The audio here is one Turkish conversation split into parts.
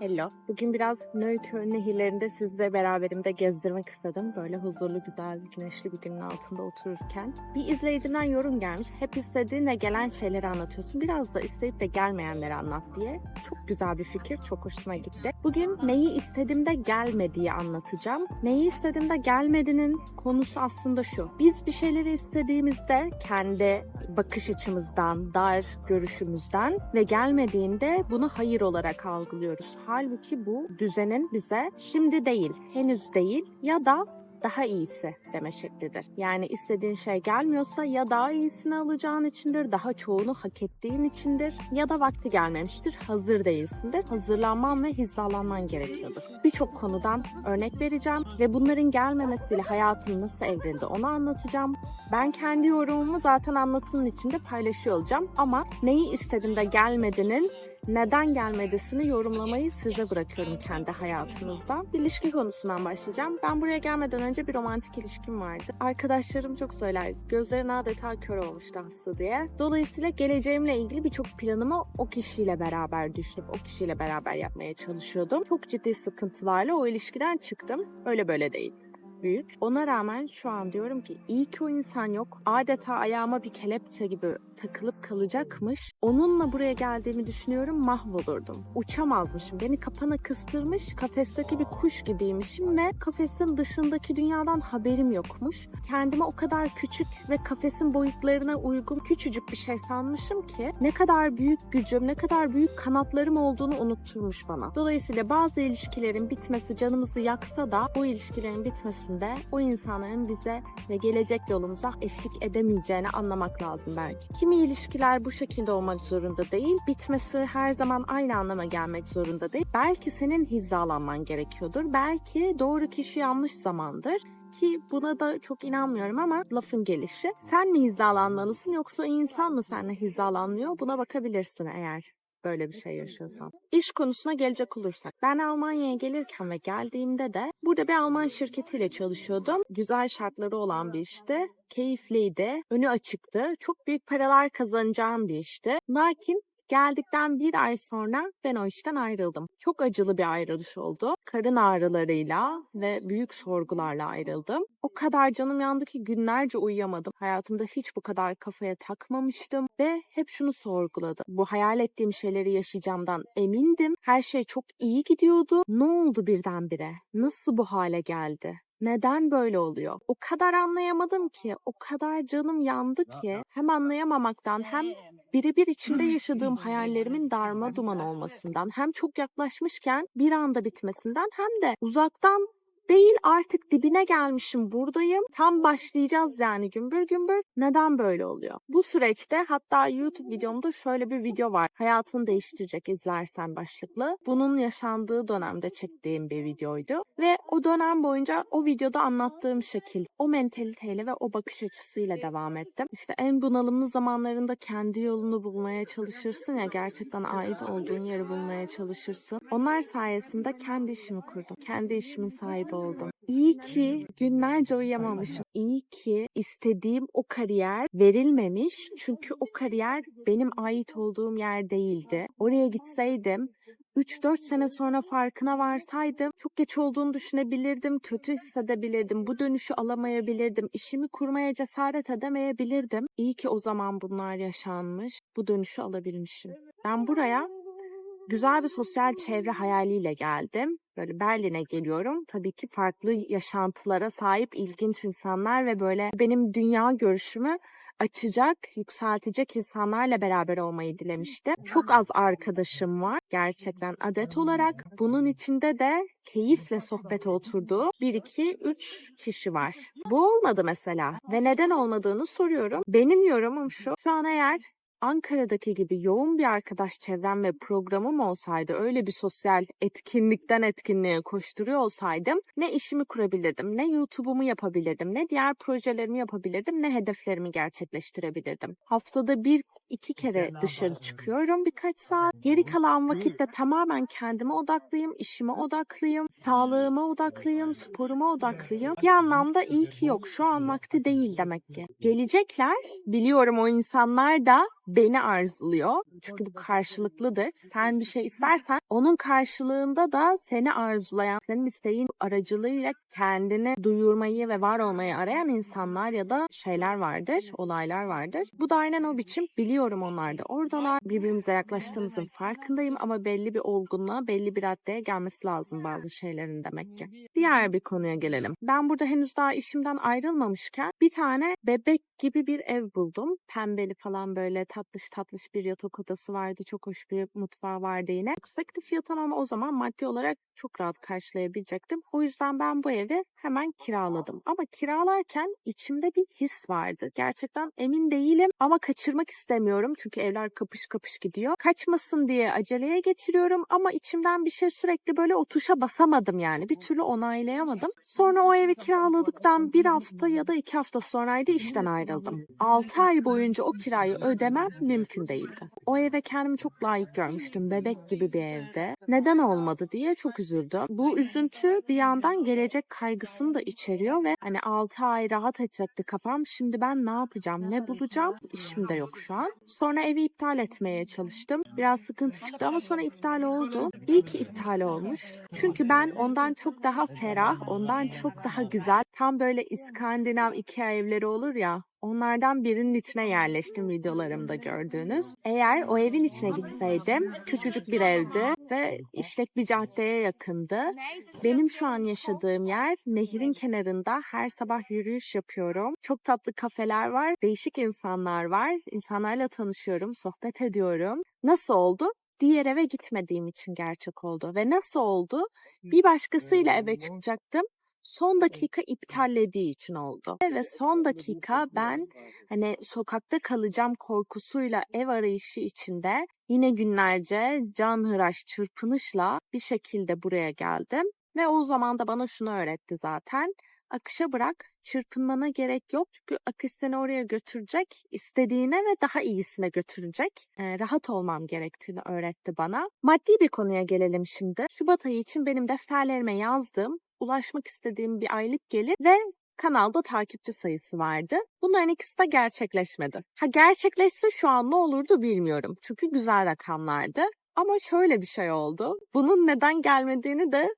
Hello. Bugün biraz Nöyköy nehirlerinde sizle beraberimde gezdirmek istedim. Böyle huzurlu, güzel, güneşli bir günün altında otururken. Bir izleyicimden yorum gelmiş. Hep istediğin ve gelen şeyleri anlatıyorsun. Biraz da isteyip de gelmeyenleri anlat diye. Çok güzel bir fikir. Çok hoşuma gitti. Bugün neyi istediğimde gelmediği anlatacağım. Neyi istediğimde gelmediğinin konusu aslında şu. Biz bir şeyleri istediğimizde kendi bakış açımızdan, dar görüşümüzden ve gelmediğinde bunu hayır olarak algılıyoruz. Halbuki bu düzenin bize şimdi değil, henüz değil ya da daha iyisi deme şeklidir. Yani istediğin şey gelmiyorsa ya daha iyisini alacağın içindir, daha çoğunu hak ettiğin içindir ya da vakti gelmemiştir, hazır değilsindir. Hazırlanman ve hizalanman gerekiyordur. Birçok konudan örnek vereceğim ve bunların gelmemesiyle hayatım nasıl evrildi onu anlatacağım. Ben kendi yorumumu zaten anlatının içinde paylaşıyor olacağım ama neyi istedim de gelmediğinin neden gelmedisini yorumlamayı size bırakıyorum kendi hayatınızda. İlişki konusundan başlayacağım. Ben buraya gelmeden önce bir romantik ilişkim vardı. Arkadaşlarım çok söyler, gözlerin adeta kör olmuştu Aslı diye. Dolayısıyla geleceğimle ilgili birçok planımı o kişiyle beraber düşünüp o kişiyle beraber yapmaya çalışıyordum. Çok ciddi sıkıntılarla o ilişkiden çıktım. Öyle böyle değil büyük. Ona rağmen şu an diyorum ki iyi ki o insan yok. Adeta ayağıma bir kelepçe gibi takılıp kalacakmış. Onunla buraya geldiğimi düşünüyorum mahvolurdum. Uçamazmışım. Beni kapana kıstırmış kafesteki bir kuş gibiymişim ve kafesin dışındaki dünyadan haberim yokmuş. Kendimi o kadar küçük ve kafesin boyutlarına uygun küçücük bir şey sanmışım ki ne kadar büyük gücüm, ne kadar büyük kanatlarım olduğunu unutturmuş bana. Dolayısıyla bazı ilişkilerin bitmesi canımızı yaksa da bu ilişkilerin bitmesi içerisinde o insanların bize ve gelecek yolumuza eşlik edemeyeceğini anlamak lazım belki. Kimi ilişkiler bu şekilde olmak zorunda değil. Bitmesi her zaman aynı anlama gelmek zorunda değil. Belki senin hizalanman gerekiyordur. Belki doğru kişi yanlış zamandır ki buna da çok inanmıyorum ama lafın gelişi. Sen mi hizalanmalısın yoksa insan mı seninle hizalanmıyor? Buna bakabilirsin eğer böyle bir şey yaşıyorsam. İş konusuna gelecek olursak. Ben Almanya'ya gelirken ve geldiğimde de burada bir Alman şirketiyle çalışıyordum. Güzel şartları olan bir işti. Keyifliydi. Önü açıktı. Çok büyük paralar kazanacağım bir işti. Lakin Geldikten bir ay sonra ben o işten ayrıldım. Çok acılı bir ayrılış oldu. Karın ağrılarıyla ve büyük sorgularla ayrıldım. O kadar canım yandı ki günlerce uyuyamadım. Hayatımda hiç bu kadar kafaya takmamıştım ve hep şunu sorguladım. Bu hayal ettiğim şeyleri yaşayacağımdan emindim. Her şey çok iyi gidiyordu. Ne oldu birdenbire? Nasıl bu hale geldi? Neden böyle oluyor? O kadar anlayamadım ki, o kadar canım yandı ki hem anlayamamaktan hem birebir içinde yaşadığım hayallerimin darma duman olmasından hem çok yaklaşmışken bir anda bitmesinden hem de uzaktan değil artık dibine gelmişim buradayım. Tam başlayacağız yani gümbür gümbür. Neden böyle oluyor? Bu süreçte hatta YouTube videomda şöyle bir video var. Hayatını değiştirecek izlersen başlıklı. Bunun yaşandığı dönemde çektiğim bir videoydu. Ve o dönem boyunca o videoda anlattığım şekil, o mentaliteyle ve o bakış açısıyla devam ettim. İşte en bunalımlı zamanlarında kendi yolunu bulmaya çalışırsın ya gerçekten ait olduğun yeri bulmaya çalışırsın. Onlar sayesinde kendi işimi kurdum. Kendi işimin sahibi oldum. İyi ki günlerce uyuyamamışım. İyi ki istediğim o kariyer verilmemiş. Çünkü o kariyer benim ait olduğum yer değildi. Oraya gitseydim 3-4 sene sonra farkına varsaydım çok geç olduğunu düşünebilirdim, kötü hissedebilirdim, bu dönüşü alamayabilirdim, işimi kurmaya cesaret edemeyebilirdim. İyi ki o zaman bunlar yaşanmış, bu dönüşü alabilmişim. Ben buraya güzel bir sosyal çevre hayaliyle geldim. Böyle Berlin'e geliyorum. Tabii ki farklı yaşantılara sahip ilginç insanlar ve böyle benim dünya görüşümü açacak, yükseltecek insanlarla beraber olmayı dilemiştim. Çok az arkadaşım var gerçekten adet olarak. Bunun içinde de keyifle sohbete oturduğu 1 2 3 kişi var. Bu olmadı mesela ve neden olmadığını soruyorum. Benim yorumum şu. Şu an eğer Ankara'daki gibi yoğun bir arkadaş çevrem ve programım olsaydı, öyle bir sosyal etkinlikten etkinliğe koşturuyor olsaydım ne işimi kurabilirdim, ne YouTube'umu yapabilirdim, ne diğer projelerimi yapabilirdim, ne hedeflerimi gerçekleştirebilirdim. Haftada bir iki kere dışarı çıkıyorum birkaç saat. Geri kalan vakitte tamamen kendime odaklıyım, işime odaklıyım, sağlığıma odaklıyım, sporuma odaklıyım. Bir anlamda iyi ki yok. Şu an vakti değil demek ki. Gelecekler, biliyorum o insanlar da beni arzuluyor. Çünkü bu karşılıklıdır. Sen bir şey istersen onun karşılığında da seni arzulayan, senin isteğin aracılığıyla kendini duyurmayı ve var olmayı arayan insanlar ya da şeyler vardır, olaylar vardır. Bu da aynen o biçim. Biliyorum onlar da oradalar. Birbirimize yaklaştığımızın farkındayım ama belli bir olgunluğa, belli bir raddeye gelmesi lazım bazı şeylerin demek ki. Diğer bir konuya gelelim. Ben burada henüz daha işimden ayrılmamışken bir tane bebek gibi bir ev buldum. Pembeli falan böyle tatlış tatlış bir yatak odası vardı. Çok hoş bir mutfağı vardı yine. Yüksekti fiyat ama o zaman maddi olarak çok rahat karşılayabilecektim. O yüzden ben bu evi hemen kiraladım. Ama kiralarken içimde bir his vardı. Gerçekten emin değilim ama kaçırmak istemiyorum. Çünkü evler kapış kapış gidiyor. Kaçmasın diye aceleye getiriyorum ama içimden bir şey sürekli böyle o tuşa basamadım yani. Bir türlü onaylayamadım. Sonra o evi kiraladıktan bir hafta ya da iki hafta sonraydı işten ayrıldım. 6 ay boyunca o kirayı ödemem mümkün değildi. O eve kendimi çok layık görmüştüm. Bebek gibi bir evde. Neden olmadı diye çok üzüldüm. Bu üzüntü bir yandan gelecek kaygısını da içeriyor ve hani 6 ay rahat edecekti kafam. Şimdi ben ne yapacağım, ne bulacağım? İşim de yok şu an. Sonra evi iptal etmeye çalıştım. Biraz sıkıntı çıktı ama sonra iptal oldu. İyi ki iptal olmuş. Çünkü ben ondan çok daha ferah, ondan çok daha güzel. Tam böyle İskandinav Ikea evleri olur ya. Onlardan birinin içine yerleştim videolarımda gördüğünüz. Eğer o evin içine gitseydim küçücük bir evdi ve işlek bir caddeye yakındı. Benim şu an yaşadığım yer nehirin kenarında her sabah yürüyüş yapıyorum. Çok tatlı kafeler var, değişik insanlar var. İnsanlarla tanışıyorum, sohbet ediyorum. Nasıl oldu? Diğer eve gitmediğim için gerçek oldu. Ve nasıl oldu? Bir başkasıyla eve çıkacaktım son dakika iptallediği için oldu. Ve son dakika ben hani sokakta kalacağım korkusuyla ev arayışı içinde yine günlerce canhıraş çırpınışla bir şekilde buraya geldim. Ve o zaman da bana şunu öğretti zaten. Akışa bırak, çırpınmana gerek yok. Çünkü akış seni oraya götürecek, istediğine ve daha iyisine götürecek. Ee, rahat olmam gerektiğini öğretti bana. Maddi bir konuya gelelim şimdi. Şubat ayı için benim defterlerime yazdığım ulaşmak istediğim bir aylık gelir ve kanalda takipçi sayısı vardı. Bunların ikisi de gerçekleşmedi. Ha gerçekleşse şu an ne olurdu bilmiyorum. Çünkü güzel rakamlardı. Ama şöyle bir şey oldu. Bunun neden gelmediğini de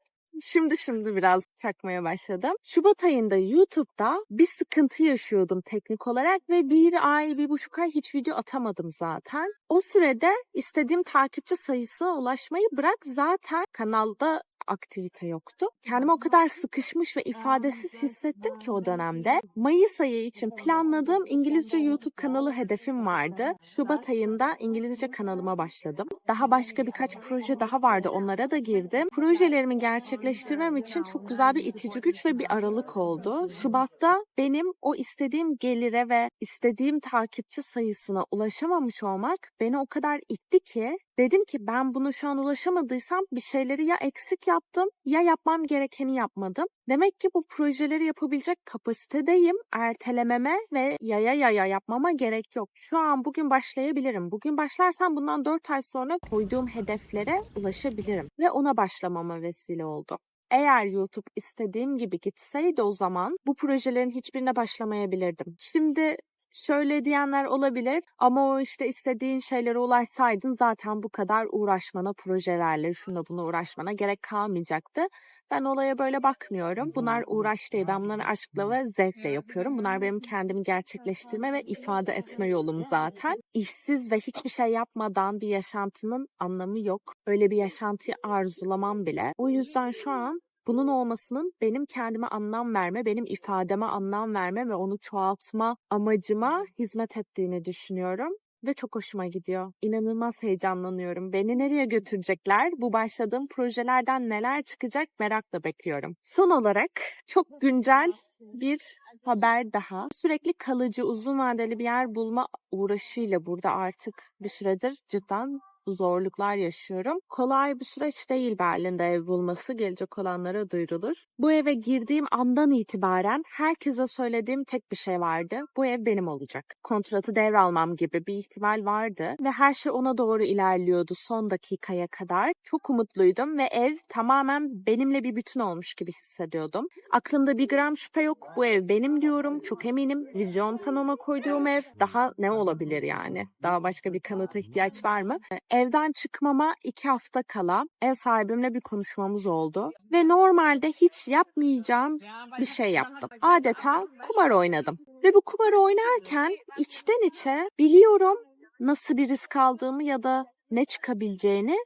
şimdi şimdi biraz çakmaya başladım. Şubat ayında YouTube'da bir sıkıntı yaşıyordum teknik olarak ve bir ay, bir buçuk ay hiç video atamadım zaten. O sürede istediğim takipçi sayısına ulaşmayı bırak zaten kanalda aktivite yoktu. Kendimi o kadar sıkışmış ve ifadesiz hissettim ki o dönemde. Mayıs ayı için planladığım İngilizce YouTube kanalı hedefim vardı. Şubat ayında İngilizce kanalıma başladım. Daha başka birkaç proje daha vardı. Onlara da girdim. Projelerimi gerçekleştirmem için çok güzel bir itici güç ve bir aralık oldu. Şubat'ta benim o istediğim gelire ve istediğim takipçi sayısına ulaşamamış olmak beni o kadar itti ki dedim ki ben bunu şu an ulaşamadıysam bir şeyleri ya eksik yaptım ya yapmam gerekeni yapmadım. Demek ki bu projeleri yapabilecek kapasitedeyim. Ertelememe ve yaya yaya yapmama gerek yok. Şu an bugün başlayabilirim. Bugün başlarsam bundan 4 ay sonra koyduğum hedeflere ulaşabilirim. Ve ona başlamama vesile oldu. Eğer YouTube istediğim gibi gitseydi o zaman bu projelerin hiçbirine başlamayabilirdim. Şimdi şöyle diyenler olabilir ama o işte istediğin şeylere ulaşsaydın zaten bu kadar uğraşmana projelerle şuna buna uğraşmana gerek kalmayacaktı. Ben olaya böyle bakmıyorum. Bunlar uğraş değil. Ben bunları aşkla ve zevkle yapıyorum. Bunlar benim kendimi gerçekleştirme ve ifade etme yolum zaten. İşsiz ve hiçbir şey yapmadan bir yaşantının anlamı yok. Öyle bir yaşantıyı arzulamam bile. O yüzden şu an bunun olmasının benim kendime anlam verme, benim ifademe anlam verme ve onu çoğaltma amacıma hizmet ettiğini düşünüyorum ve çok hoşuma gidiyor. İnanılmaz heyecanlanıyorum. Beni nereye götürecekler? Bu başladığım projelerden neler çıkacak merakla bekliyorum. Son olarak çok güncel bir haber daha. Sürekli kalıcı, uzun vadeli bir yer bulma uğraşıyla burada artık bir süredir cidden zorluklar yaşıyorum. Kolay bir süreç değil Berlin'de ev bulması. Gelecek olanlara duyurulur. Bu eve girdiğim andan itibaren herkese söylediğim tek bir şey vardı. Bu ev benim olacak. Kontratı devralmam gibi bir ihtimal vardı ve her şey ona doğru ilerliyordu son dakikaya kadar. Çok umutluydum ve ev tamamen benimle bir bütün olmuş gibi hissediyordum. Aklımda bir gram şüphe yok. Bu ev benim diyorum. Çok eminim. Vizyon panoma koyduğum ev daha ne olabilir yani? Daha başka bir kanıta ihtiyaç var mı? Evden çıkmama iki hafta kala ev sahibimle bir konuşmamız oldu. Ve normalde hiç yapmayacağım bir şey yaptım. Adeta kumar oynadım. Ve bu kumarı oynarken içten içe biliyorum nasıl bir risk aldığımı ya da ne çıkabileceğini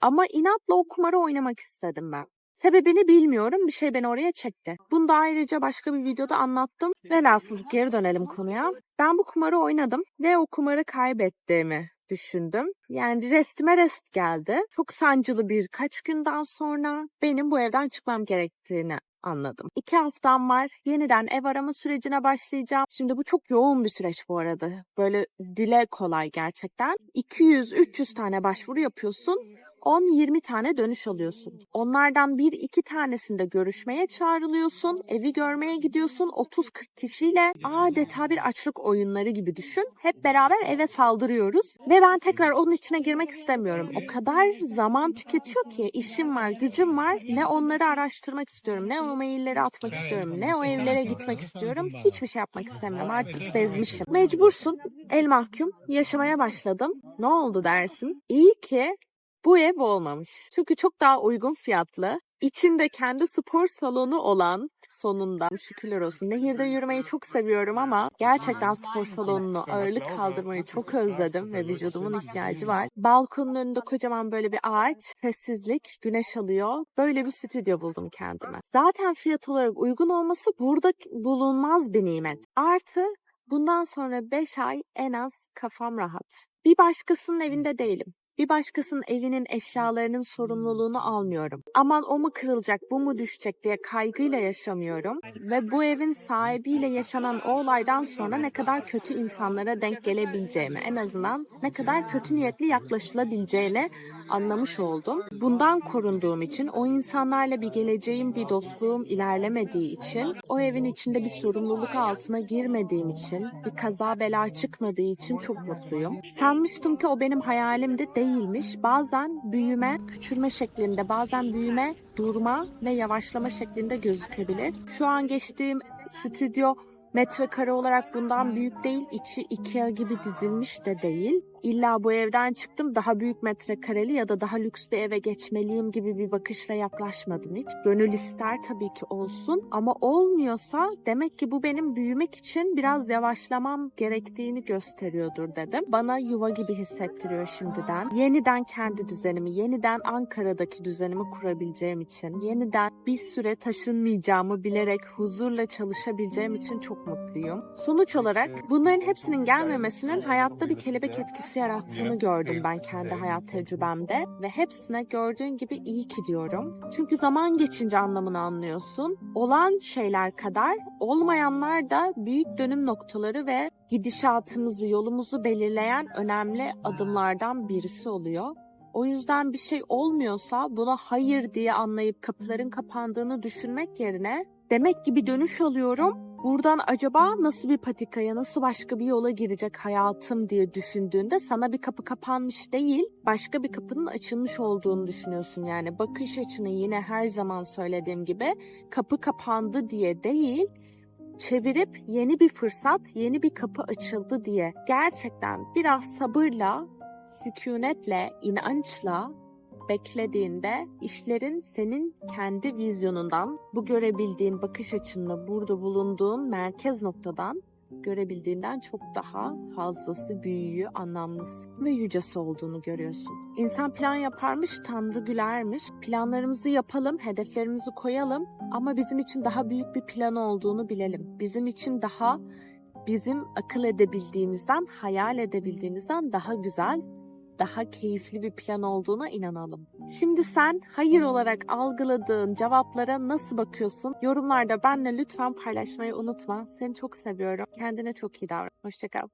ama inatla o kumarı oynamak istedim ben. Sebebini bilmiyorum. Bir şey beni oraya çekti. Bunu da ayrıca başka bir videoda anlattım. Velhasıl geri dönelim konuya. Ben bu kumarı oynadım ve o kumarı kaybettiğimi düşündüm. Yani restime rest geldi. Çok sancılı birkaç günden sonra benim bu evden çıkmam gerektiğini anladım. İki haftam var. Yeniden ev arama sürecine başlayacağım. Şimdi bu çok yoğun bir süreç bu arada. Böyle dile kolay gerçekten. 200-300 tane başvuru yapıyorsun. 10-20 tane dönüş alıyorsun. Onlardan bir iki tanesinde görüşmeye çağrılıyorsun, evi görmeye gidiyorsun. 30-40 kişiyle adeta bir açlık oyunları gibi düşün. Hep beraber eve saldırıyoruz. Ve ben tekrar onun içine girmek istemiyorum. O kadar zaman tüketiyor ki işim var, gücüm var. Ne onları araştırmak istiyorum, ne o mailleri atmak istiyorum, ne o evlere gitmek istiyorum. Hiçbir şey yapmak istemiyorum. Artık bezmişim. Mecbursun. El mahkum. Yaşamaya başladım. Ne oldu dersin? İyi ki bu ev olmamış. Çünkü çok daha uygun fiyatlı. İçinde kendi spor salonu olan sonunda şükürler olsun. Nehirde yürümeyi çok seviyorum ama gerçekten spor salonunu ağırlık kaldırmayı çok özledim ve vücudumun ihtiyacı var. Balkonun önünde kocaman böyle bir ağaç, sessizlik, güneş alıyor. Böyle bir stüdyo buldum kendime. Zaten fiyat olarak uygun olması burada bulunmaz bir nimet. Artı bundan sonra 5 ay en az kafam rahat. Bir başkasının evinde değilim. Bir başkasının evinin eşyalarının sorumluluğunu almıyorum. Aman o mu kırılacak, bu mu düşecek diye kaygıyla yaşamıyorum. Ve bu evin sahibiyle yaşanan o olaydan sonra ne kadar kötü insanlara denk gelebileceğimi, en azından ne kadar kötü niyetli yaklaşılabileceğini anlamış oldum. Bundan korunduğum için, o insanlarla bir geleceğim, bir dostluğum ilerlemediği için, o evin içinde bir sorumluluk altına girmediğim için, bir kaza bela çıkmadığı için çok mutluyum. Sanmıştım ki o benim hayalimdi değilmiş. Bazen büyüme, küçülme şeklinde, bazen büyüme, durma ve yavaşlama şeklinde gözükebilir. Şu an geçtiğim stüdyo metrekare olarak bundan büyük değil, içi Ikea gibi dizilmiş de değil. İlla bu evden çıktım daha büyük metrekareli ya da daha lüks bir eve geçmeliyim gibi bir bakışla yaklaşmadım hiç. Gönül ister tabii ki olsun ama olmuyorsa demek ki bu benim büyümek için biraz yavaşlamam gerektiğini gösteriyordur dedim. Bana yuva gibi hissettiriyor şimdiden. Yeniden kendi düzenimi, yeniden Ankara'daki düzenimi kurabileceğim için, yeniden bir süre taşınmayacağımı bilerek huzurla çalışabileceğim için çok mutluyum. Sonuç olarak bunların hepsinin gelmemesinin hayatta bir kelebek etkisi yarattığını gördüm ben kendi hayat tecrübemde ve hepsine gördüğün gibi iyi ki diyorum. Çünkü zaman geçince anlamını anlıyorsun. Olan şeyler kadar olmayanlar da büyük dönüm noktaları ve gidişatımızı, yolumuzu belirleyen önemli adımlardan birisi oluyor. O yüzden bir şey olmuyorsa buna hayır diye anlayıp kapıların kapandığını düşünmek yerine demek ki bir dönüş alıyorum. Buradan acaba nasıl bir patikaya, nasıl başka bir yola girecek hayatım diye düşündüğünde sana bir kapı kapanmış değil, başka bir kapının açılmış olduğunu düşünüyorsun. Yani bakış açını yine her zaman söylediğim gibi kapı kapandı diye değil, çevirip yeni bir fırsat, yeni bir kapı açıldı diye gerçekten biraz sabırla, sükunetle, inançla beklediğinde işlerin senin kendi vizyonundan, bu görebildiğin bakış açınla burada bulunduğun merkez noktadan görebildiğinden çok daha fazlası, büyüğü, anlamlısı ve yücesi olduğunu görüyorsun. İnsan plan yaparmış, Tanrı gülermiş. Planlarımızı yapalım, hedeflerimizi koyalım ama bizim için daha büyük bir plan olduğunu bilelim. Bizim için daha bizim akıl edebildiğimizden, hayal edebildiğimizden daha güzel, daha keyifli bir plan olduğuna inanalım. Şimdi sen hayır olarak algıladığın cevaplara nasıl bakıyorsun? Yorumlarda benle lütfen paylaşmayı unutma. Seni çok seviyorum. Kendine çok iyi davran. Hoşçakal.